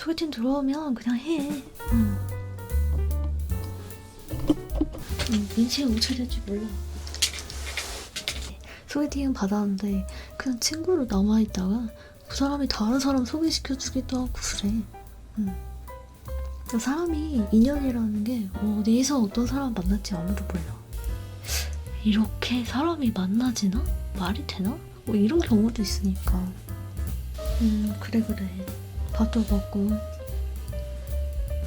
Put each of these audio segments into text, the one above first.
소개팅 들어오면 그냥 해. 응. 응, 인생 어떻게 될지 몰라. 소개팅은 받았는데 그냥 친구로 남아있다가 그 사람이 다른 사람 소개시켜주기도 하고 그래. 응. 그 사람이 인연이라는 게 어디서 어떤 사람 만날지 아무도 몰라. 이렇게 사람이 만나지나? 말이 되나? 뭐 이런 경우도 있으니까. 음, 그래, 그래. 먹고,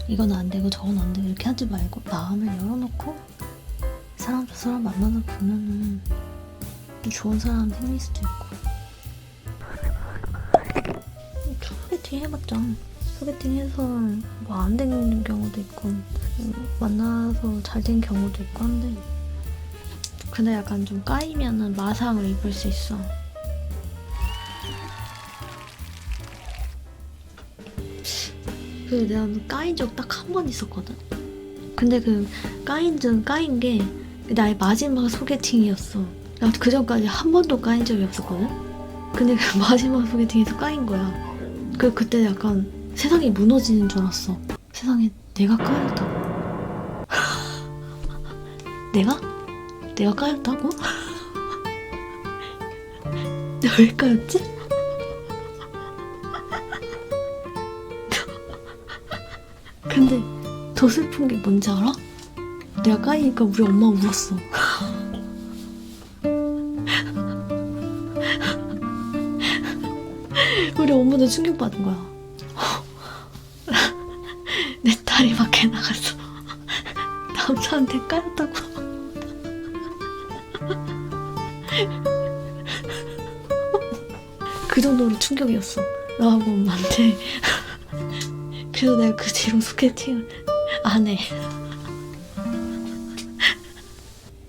이건 안 되고 저건 안 되고 이렇게 하지 말고 마음을 열어놓고 사람 저 사람 만나다 보면은 또 좋은 사람 생길 수도 있고. 소개팅 해봤자 소개팅 해서 뭐안 되는 경우도 있고 음, 만나서 잘 된 경우도 있고 한데 근데 약간 좀 까이면은 마상을 입을 수 있어. 그 내가 까인 적 딱 한 번 있었거든. 근데 그 까인 적 까인 게 나의 마지막 소개팅이었어. 나 그 전까지 한 번도 까인 적이 없었거든. 근데 그 마지막 소개팅에서 까인 거야. 그 그때 약간 세상이 무너지는 줄 알았어. 세상에 내가 까였다고. 내가? 내가 까였다고? 내가 왜 까였지? 근데 더 슬픈 게 뭔지 알아? 내가 까이니까 우리 엄마 울었어. 우리 엄마도 충격받은 거야. 내 딸이 밖에 나갔어. 남자한테 까였다고. 그 정도로 충격이었어. 나하고 엄마한테. 그래서 내가 그 뒤로 소개팅을 안 해.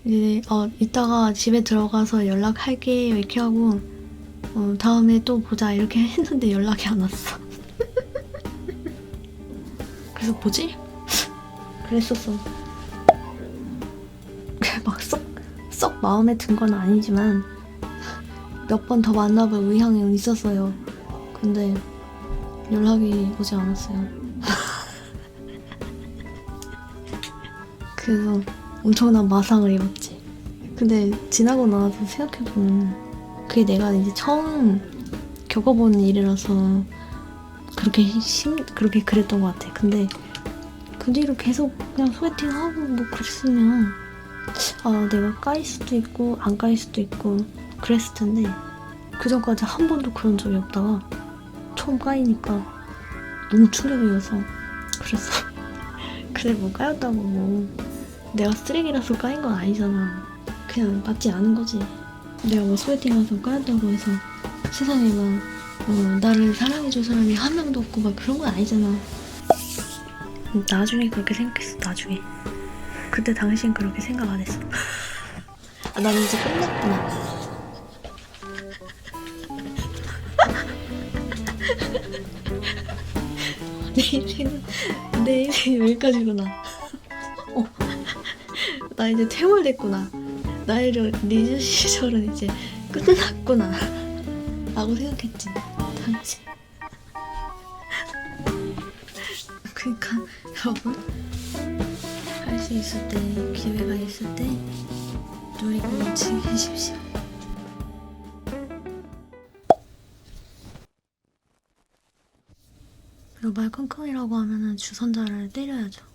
이제 어 이따가 집에 들어가서 연락할게요 이렇게 하고 어, 다음에 또 보자 이렇게 했는데 연락이 안 왔어. 그래서 뭐지? 그랬었어. 막썩 썩 마음에 든 건 아니지만 몇 번 더 만나볼 의향이 있었어요. 근데 연락이 오지 않았어요. 그래서 엄청난 마상을 입었지. 근데 지나고 나서 생각해보면 그게 내가 이제 처음 겪어보는 일이라서 그렇게 심 그렇게 그랬던 것 같아. 근데 그 뒤로 계속 그냥 소개팅하고 뭐 그랬으면 아 내가 까일 수도 있고 안 까일 수도 있고 그랬을 텐데 그 전까지 한 번도 그런 적이 없다가 처음 까이니까 너무 충격이어서 그래서 그래 뭐 까였다고 뭐. 내가 쓰레기라서 까인 건 아니잖아. 그냥 맞지 않은 거지. 내가 뭐 소개팅 가서 까였다고 해서 세상에 막 어, 나를 사랑해줄 사람이 한 명도 없고 막 그런 건 아니잖아. 나중에 그렇게 생각했어 나중에. 그때 당신 그렇게 생각 안 했어. 아, 난 이제 끝났구나 내 인생은 내 인생이 여기까지구나. 어, 나 이제 퇴물됐구나. 나의 리즈 시절은 이제 끝났구나. 라고 생각했지. 당시. 그러니까 여러분 할 수 있을 때 기회가 있을 때 누리고 즐기십시오. 말 끙끙이라고 하면은 주선자를 때려야죠.